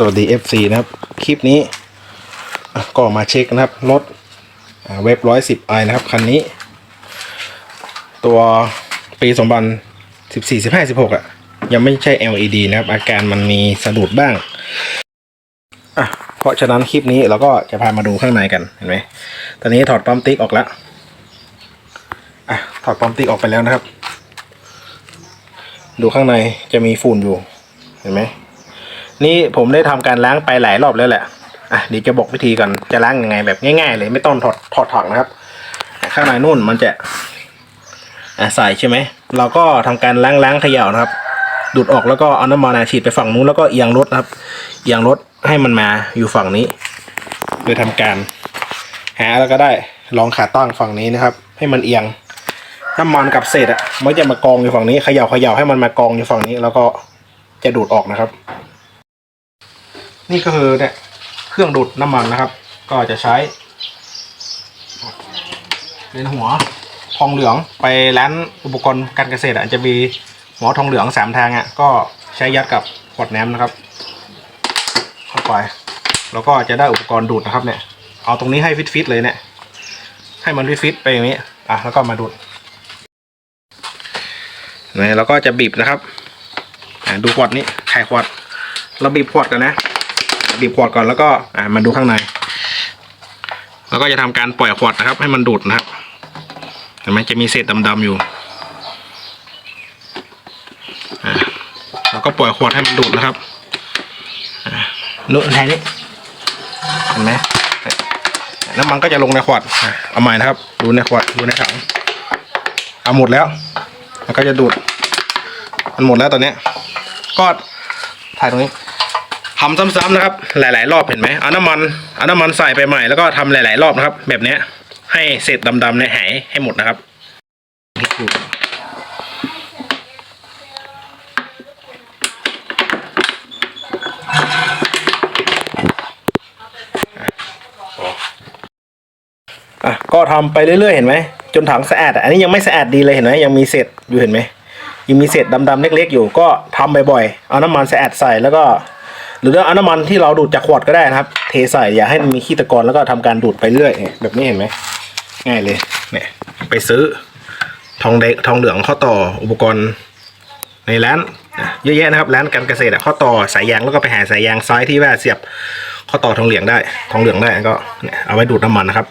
สวัสดี FC นะครับ คลิปนี้ก็มาเช็คนะครับ รถเว็บร้อยสิบไอนะครับ คันนี้ ตัวปีสองพันสิบสี่สิบห้าสิบหกอะ ยังไม่ใช่ LED นะครับ อาการมันมีสะดุดบ้างอะเพราะฉะนั้นคลิปนี้เราก็จะพามาดูข้างในกัน เห็นไหมตอนนี้ถอดปั๊มติ๊กออกแล้วอะถอดปั๊มติ๊กออกไปแล้วนะครับ ดูข้างในจะมีฝุ่นอยู่ เห็นไหม นี่ผมได้ทำการล้างไปหลายรอบแล้วแหละอะเดี๋ยวจะบอกวิธีกันจะล้างยังไงแบบง่ายๆ เลยไม่ต้องถอดถอดถังนะครับ ข้างในนู่นมันจะอะใส่ใช่ไหมเราก็ทำการล้างล้างเขย่านะครับ ดูดออกแล้วก็เอาน้ำมันอะฉีดไปฝั่งนู้นแล้วก็เอียงรถนะครับเอียงรถให้มันมาอยู่ฝั่งนี้โดยทำการหาแล้วก็ได้ลองขาตั้งฝั่งนี้นะครับ ให้มันเอียงน้ำมันกับเศษอะมันจะมากองอยู่ฝั่งนี้เขย่าเขย่าให้มันมากองอยู่ฝั่งนี้ แล้วก็จะดูดออกนะครับ นี่ก็คือเนี่ยเครื่องดูดน้ำมันนะครับ ก็จะใช้เป็นหัวทองเหลืองไปร้านอุปกรณ์การเกษตรอะจะมีหัวทองเหลืองสามทางอะก็ใช้ยัดกับขวดน้ำนะครับ เข้าไปแล้วก็จะได้อุปกรณ์ดูดนะครับเนี่ย เอาตรงนี้ให้ฟิตๆเลยเนี่ย ให้มันฟิตๆไปอย่างนี้อะแล้วก็มาดูดเนี่ยแล้วก็จะบีบนะครับดูขวดนี้ไขขวด เราบีบขวดกันนะ บีบขวดก่อนแล้วก็อ่ามาดูข้างใน แล้วก็จะทำการปล่อยขวดนะครับ ให้มันดูดนะครับเห็นไหมจะมีเศษดำๆอยู่อ่าแล้วก็ปล่อยขวดให้มันดูดนะครับอ่านู่นแทนนี้เห็นไหมน้ำมันก็จะลงในขวดอเอาใหม่นะครับ ดูในขวดดูในถังเอาหมดแล้ว มันก็จะดูด มันหมดแล้วตอนนี้ ก็ถ่ายตรงนี้ ทำซ้ำๆนะครับ หลาย ๆ รอบเห็นไหมเอาน้ำมันเอาน้ำมันใส่ไปใหม่แล้วก็ทำหลาย ๆ รอบนะครับ แบบนี้ให้เศษดำๆเนี่ยหายให้หมดนะครับอะก็ทำไปเรื่อย ๆ เห็นไหมจนถังสะอาดอันนี้ยังไม่สะอาดดีเลยเห็นไหมยังมีเศษอยู่เห็นไหม ยังมีเศษดำๆเล็ก ๆ อยู่ก็ทำบ่อยๆเอาน้ำมันสะอาดใส่แล้วก็ หรือเอาน้ำมันที่เราดูดจากขวดก็ได้นะครับ เทใส่อย่าให้มันมีขี้ตะกอนแล้วก็ทำการดูดไปเรื่อยแบบนี้เห็นไหมง่ายเลยเนี่ยไปซื้อทองแดงทองเหลืองข้อต่ออุปกรณ์ในร้านเยอะแยะนะครับร้านการเกษตรข้อต่อสายยางแล้วก็ไปหาสายยางซ้ายที่ว่าเสียบข้อต่อทองเหลืองได้ ทองเหลืองได้ก็เนี่ยเอาไว้ดูดน้ำมันนะครับ